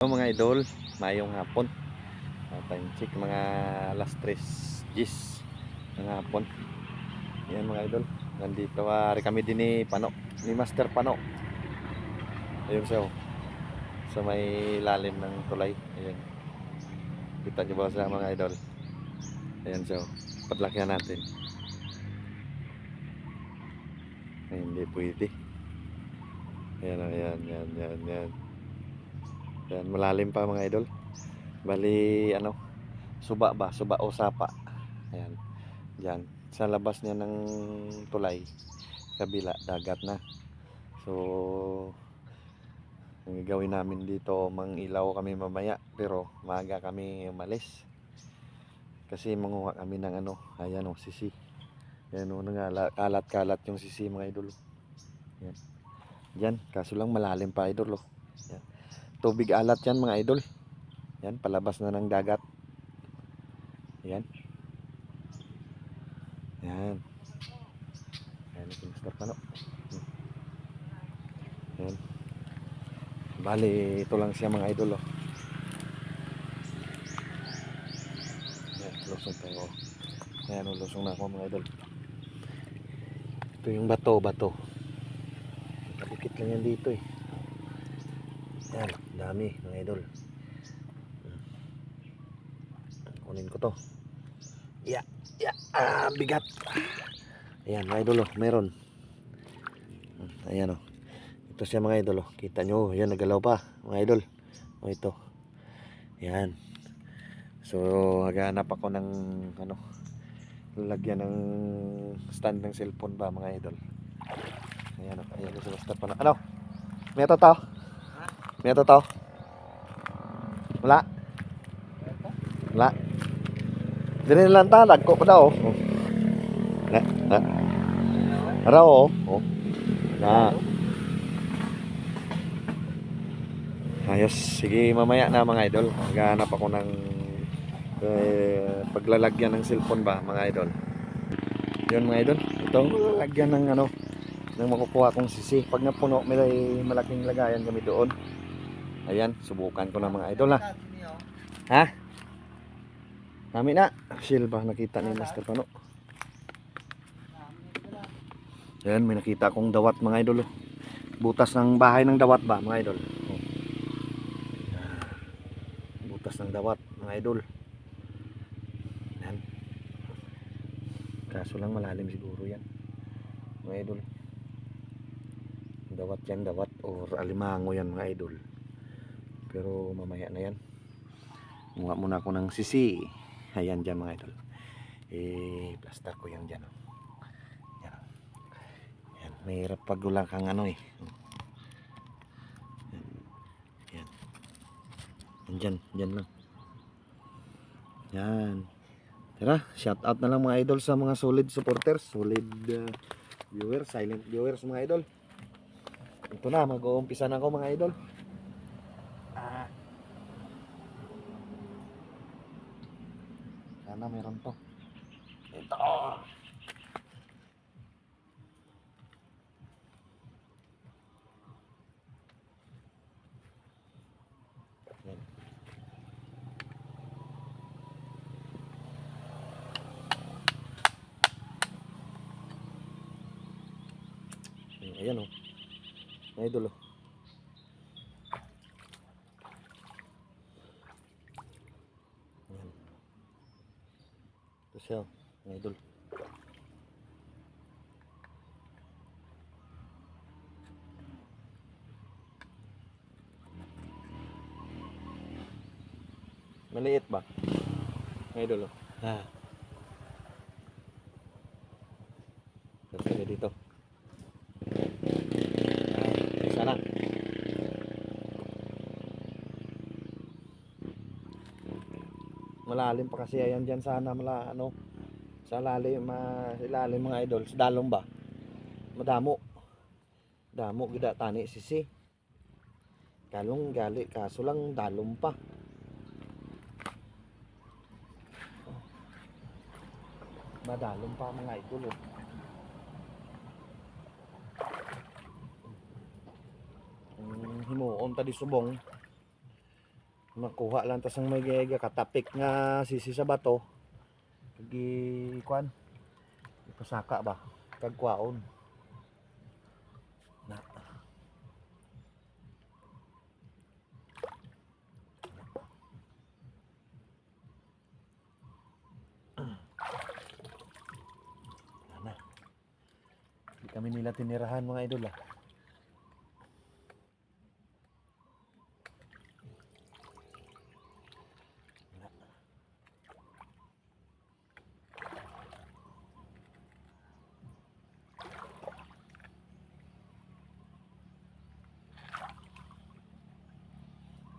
Hello mga idol, mayong hapon. Uh, time check mga alas 3 gis ng hapon. Yan mga idol. Nandito ari kami din ni Pano, ni Master Pano. Ayun siya. oh. Sa may lalim ng tulay. Ayan. Kita niyo ba sa mga idol? Ayan siya. oh. Padlakyan natin. Ay, hindi pwede. Ayan, ayan, ayan, ayan, ayan. Yan, malalim pa mga idol. Bali, ano, suba ba? Suba o sapa. Ayan. Diyan. Sa labas niya ng tulay, kabila, dagat na. So, ang gagawin namin dito, mangilaw kami mamaya. Pero, maaga kami umalis. Kasi manguha kami ng ano, ayan o, sisi. Ayan o, kalat-kalat yung sisi mga idol. Yan. Yan, kaso lang malalim pa idol oh tubig alat yan mga idol. Yan palabas na ng dagat. Yan. Yan. Yan si Mr. Pano yan. Bali ito lang siya mga idol oh. yan lusong tayo oh. yan oh, lusong na ako mga idol. Ito yung bato bato. Kapikit lang yan dito eh yan, dami mga idol. Kunin ko to. Ya, ya, ah, bigat. Ayan mga idol, oh, meron. Ayan oh. Ito siya mga idol, oh. Kita nyo, yan nagalaw pa, mga idol. O ito. Yan. So, maghanap ako ng ano, lalagyan ng stand ng cellphone ba mga idol. Ayan oh, ayan oh, basta pa na. Ano? May tao? May ito tao? Wala? Wala? Dili lang ta, lagko pa daw. Oh. Na, na. Ara oh. Oh. Na. Ayos, sige mamaya na mga idol. Maghanap ako ng eh, paglalagyan ng cellphone ba mga idol. Yun mga idol. Ito lalagyan ng ano ng makukuha kong sisi. Pag napuno, may malaking lagayan kami doon. Ayan, subukan ko na mga idol ha. Ha? Dami na. Silba nakita ni Master Pano. Ayan, may nakita akong dawat mga idol. oh. Butas ng bahay ng dawat ba mga idol? Oh. Butas ng dawat mga idol. Ayan. Kaso lang malalim siguro yan. Mga idol. Dawat yan, dawat or alimango yan mga idol. Pero mamaya na yan. Munga muna ako ng sisi. Ayan dyan mga idol. Eh, plaster ko yan dyan. oh. Yan. oh. Yan. Mahirap pag wala kang ano eh. Yan. Yan. Yan dyan. Dyan lang. Yan. Tara, shout out na lang mga idol sa mga solid supporters, solid uh, viewers, silent viewers mga idol. Ito na, mag-uumpisa na ako mga idol. Ah. Sana meron to. Ito. Yan. Ayan o. Oh. o. Ayan. Ito siya, mga idol. Maliit ba? Idol, oh. Ah. Kasi dito. Ah, sana. malalim pa kasi ayan dyan sana mala ano sa lalim ma ilalim mga idol sa dalong ba madamo damo gida tani sisi kalong gali kaso lang dalom pa madalom pa mga idol oh. Ang himuon ta di subong. Makuha lang tas ang may gaya katapik nga sisi sa bato. Gi kwan ipasaka ba? Kagkwaon na na nila tinirahan mga idol ah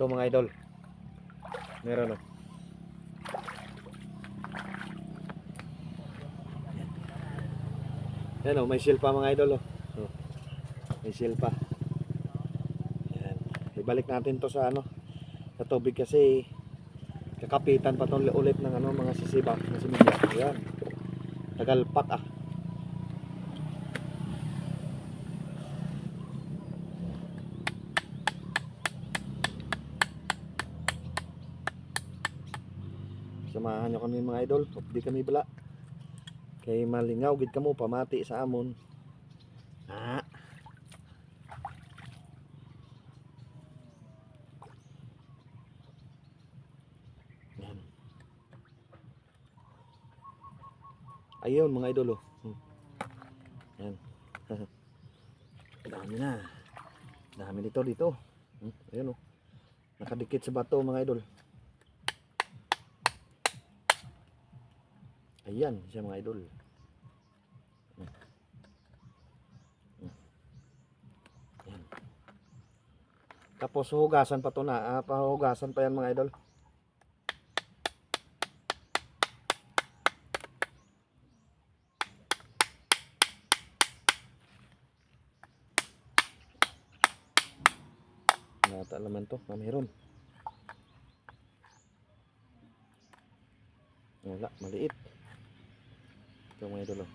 Ito mga idol. Meron oh. Yan oh, may silpa mga idol oh. oh. May silpa. Yan. Ibalik natin to sa ano, sa tubig kasi kakapitan pa tong ulit ng ano mga sisiba na similya. Yan. Tagalpak ah. Samahan nyo kami mga idol. Di kami bala. Kay malingaw gid kamo pamati sa amon. Ah. Yan. Ayun mga idol oh. Hmm. Yan. Dami na. Dami dito dito. Hmm. Ayun oh. Nakadikit sa bato mga idol. Ayan, siya mga idol. Ayan. Tapos hugasan pa to na, ah, pahugasan pa yan mga idol. Nata naman to, mamiron. Wala, maliit. Ito mga idol.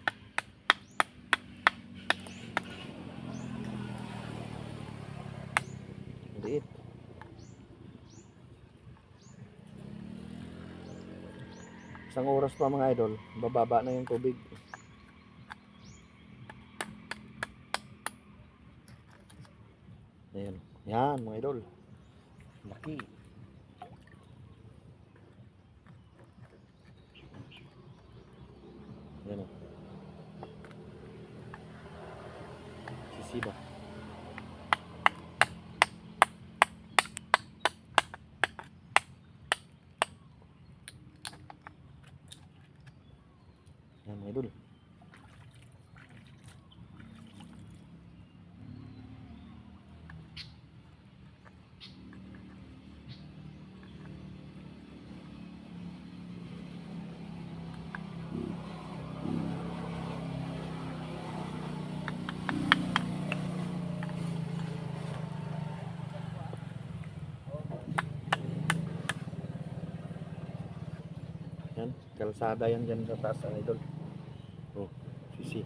Maliit. Isang oras pa mga idol, bababa na yung tubig. Ayan. Yan mga idol. Laki. Yan o. Sisiba. Yan mga idol. Yan, kalsada yan dyan sa taas idol. Oh, sisi.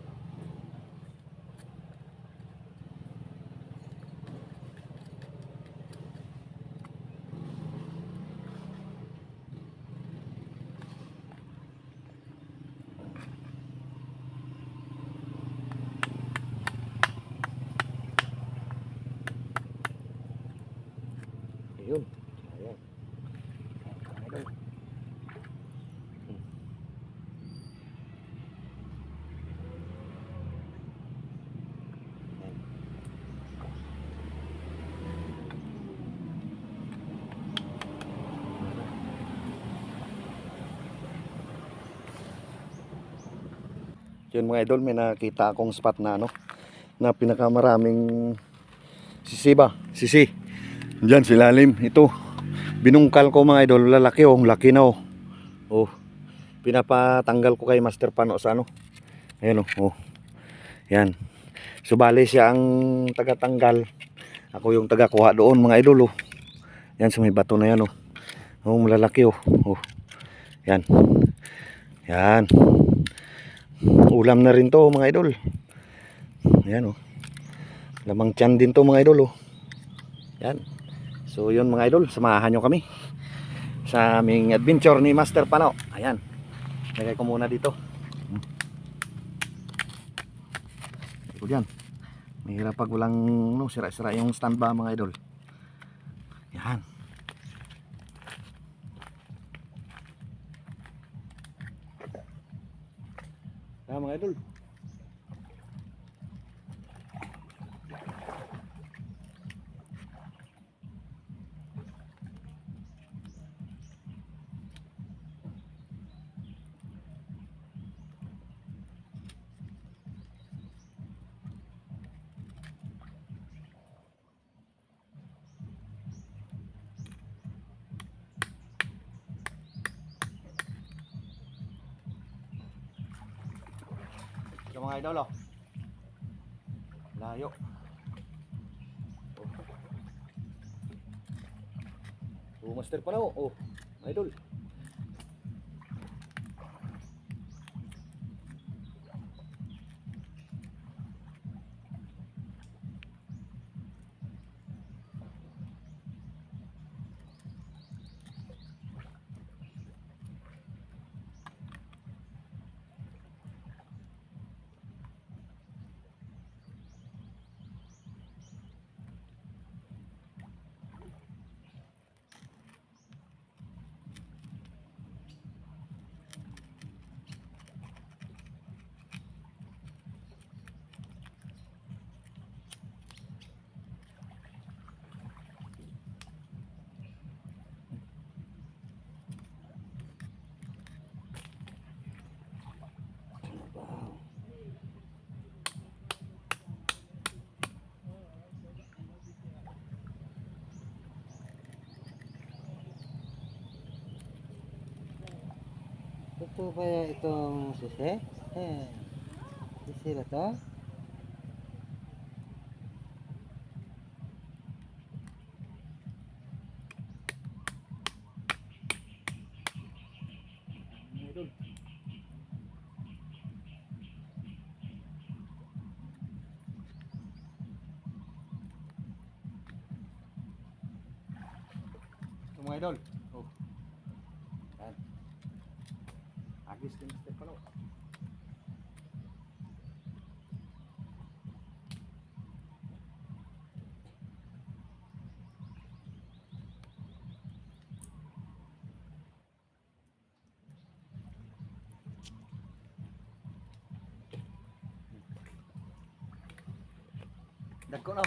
Ayun. Ayan. Idol. Yun mga idol, may nakita akong spot na ano, na pinakamaraming sisi ba? Sisi. Diyan sa ilalim. Ito. Binungkal ko mga idol, lalaki oh, laki na oh. Oh. Pinapatanggal ko kay Master Pano sa ano. Ayan oh. oh. Yan. Subali siya ang tagatanggal. Ako yung tagakuha doon mga idol oh. Yan sa may bato na yan oh. Oh, malalaki oh. Oh. Yan. Yan. Ulam na rin to mga idol. Yan oh. Lamang tiyan din to mga idol oh. Yan. So yun mga idol, samahan nyo kami sa aming adventure ni Master Pano. Ayan. Lagay ko muna dito. Hmm. Ito yan. Mahirap pag walang no, sira-sira yung stand mga idol. Yan. Mga idol. Ito mga idol oh. Layo. Oh, master pa na oh. Oh, idol. Ito kaya itong susi? Eh, susi ba to? Idol. Ito mga idol. Oh. Yan. Agis din step pala. Dagko na.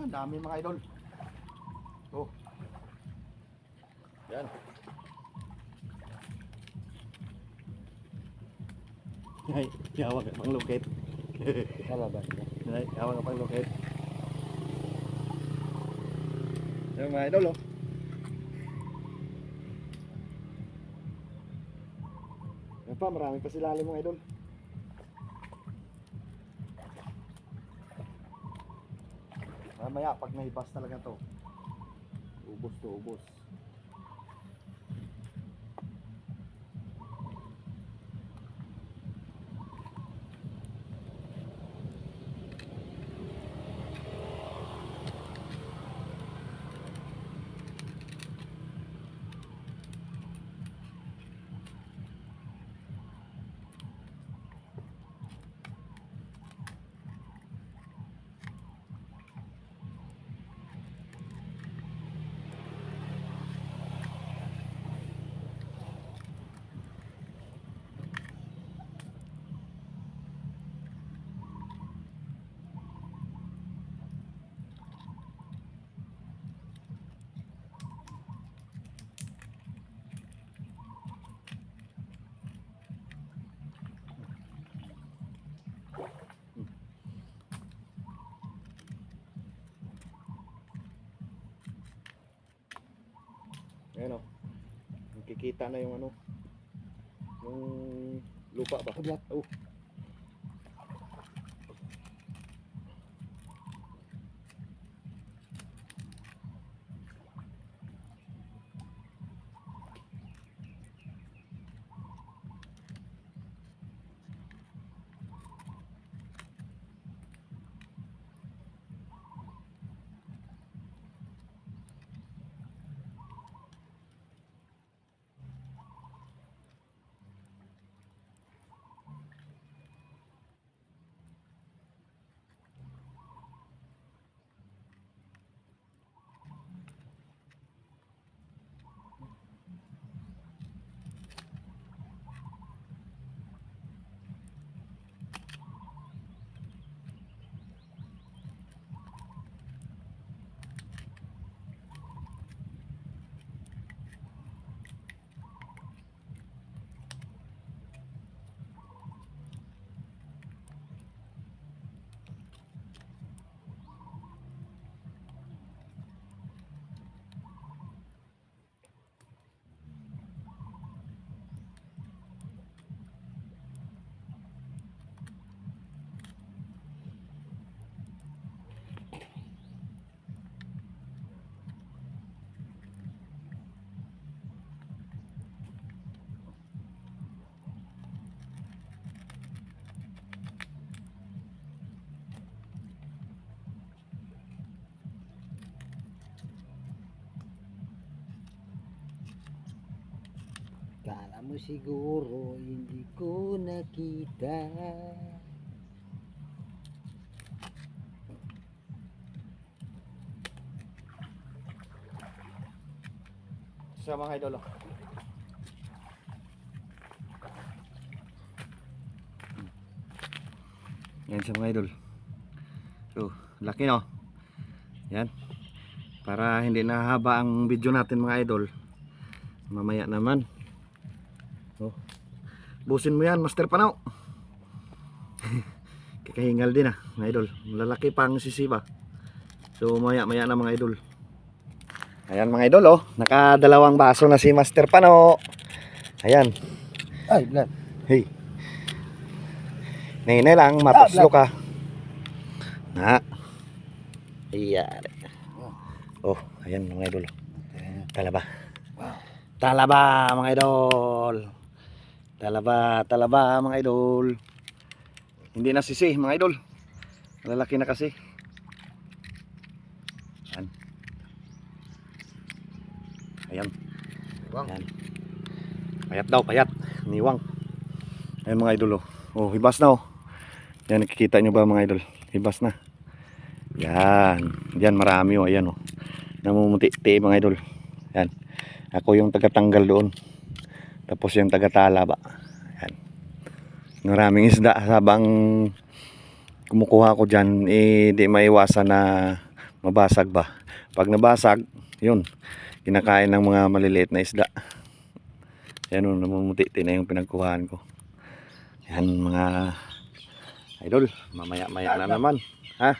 Ah, dami mga idol. Oh. Yan. Ay, yawa ka pang lukit. Wala ba? Ay, yawa ka pang lukit. Yan mga idol oh. Yan pa, marami pa sila mga idol. Mamaya, pag naibas talaga to, ubos to ubos. Ayan o. Nakikita na yung ano. Yung lupa ba? Oh. Kala mo siguro hindi ko nakita. Sa mga idol oh. Yan sa mga idol. So, laki no. Yan. Para hindi nahaba ang video natin mga idol. Mamaya naman. Busin mo yan, Master Panaw. Kakahingal din ah, mga idol. Lalaki pa ang sisiba. So, maya maya na mga idol. Ayan mga idol oh, nakadalawang baso na si Master Pano. Ayan, Ay, blood. hey. Nene lang, mapaslo ka. Na. Ayan. Oh, ayan mga idol. Talaba. Talaba mga idol. Talaba, talaba mga idol. Hindi na sisi mga idol. Lalaki na kasi. Ayan. Ayan. Ayan. Payat daw, payat. Niwang. Ayan mga idol oh. Oh, hibas na oh. Yan, nakikita nyo ba mga idol? Hibas na. Yan. Yan, marami oh. Ayan oh. Namumuti-ti mga idol. Yan. Ako yung tagatanggal doon. Tapos yung tagatala ba. Yan. Maraming isda habang kumukuha ko dyan, eh, di maiwasan na mabasag ba. Pag nabasag, yun, kinakain ng mga maliliit na isda. Yan o, namumuti-ti na yung pinagkuhaan ko. Yan mga idol, mamaya-maya na naman. Ha?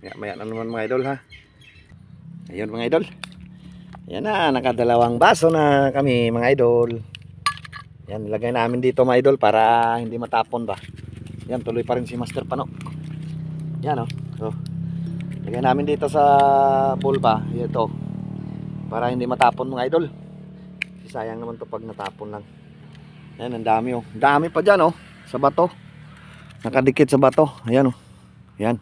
Maya-maya na naman mga idol ha. Ayun mga idol. Yan na, nakadalawang baso na kami mga idol. Yan, nilagay namin dito mga idol para hindi matapon ba. Yan, tuloy pa rin si Master Pano. Yan o. So, lagay namin dito sa pulpa. Ito. Para hindi matapon mga idol. Kasi sayang naman to pag natapon lang. Yan, ang dami oh. Dami pa dyan oh. Sa bato. Nakadikit sa bato. Ayan oh. Yan.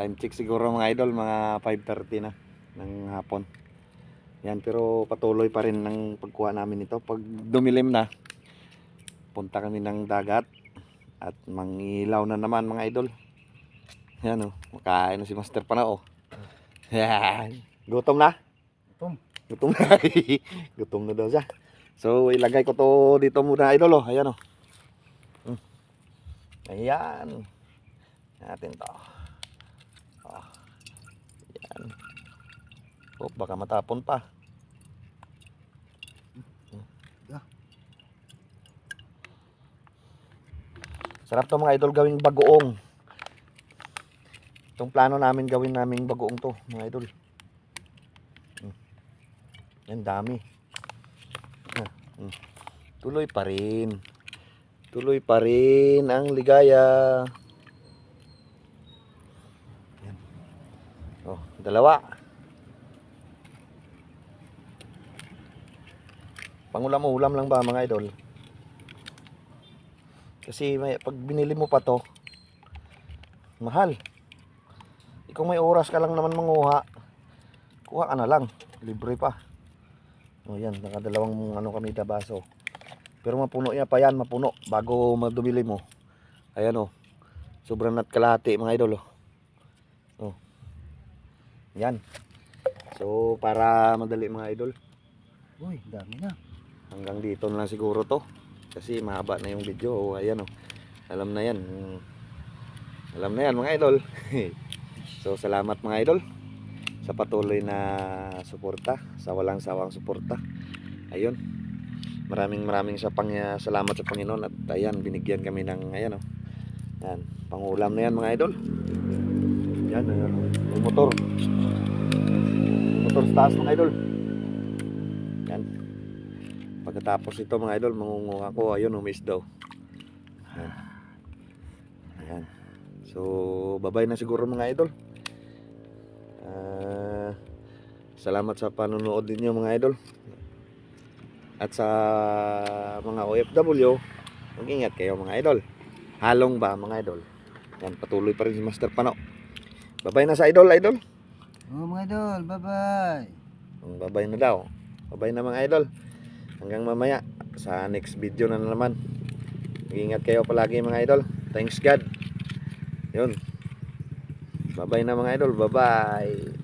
Time check siguro mga idol. Mga 5.30 na ng hapon. Yan, pero patuloy pa rin ng pagkuha namin ito. Pag dumilim na, punta kami ng dagat at mangilaw na naman mga idol. Yan oh. Makain na si Master Panao. Yan. Gutom na? Gutom. Gutom na. Gutom na daw siya. So, ilagay ko to dito muna idol oh. Ayan oh. Hmm. Ayan. Natin to. Oh. Ayan. Oh, baka matapon pa. Sarap to mga idol gawing bagoong. Itong plano namin gawin namin bagoong to mga idol. Hmm. Yan dami. Ah, mm. Tuloy pa rin. Tuloy pa rin ang ligaya. Yan. Oh, dalawa. Pangulam-ulam lang ba mga idol? Kasi may, pag binili mo pa to, mahal. Ikaw may oras ka lang naman manguha, kuha ka na lang. Libre pa. O yan, nakadalawang ano kami na baso. Pero mapuno niya pa yan, mapuno. Bago madumili mo. Ayan o. Sobrang nat kalahati mga idol o. Oh. Yan. So, para madali mga idol. Uy, dami na. Hanggang dito na lang siguro to. Kasi mahaba na yung video. O, ayan o. Alam na yan. Alam na yan mga idol. so salamat mga idol. Sa patuloy na suporta. Sa walang sawang suporta. Ayun. Maraming maraming sa pang salamat sa Panginoon. At ayan, binigyan kami ng ayan o. Yan. Pangulam na yan mga idol. Yan. Ayan. Yung motor. Motor sa taas mga idol. Pagkatapos ito mga idol, mangunguha ko, ayun, umis daw. Ayan. Ayan. So, babay na siguro mga idol. Ah, salamat sa panonood ninyo mga idol. At sa mga OFW, mag-ingat kayo mga idol. Halong ba mga idol? Yan, patuloy pa rin si Master Pano. Babay na sa idol, idol. Oh, mga idol, bye-bye. Babay na daw. Babay na mga idol. Hanggang mamaya sa next video na naman. Mag-ingat kayo palagi mga idol. Thanks God. Yun. Babay na mga idol. Bye-bye.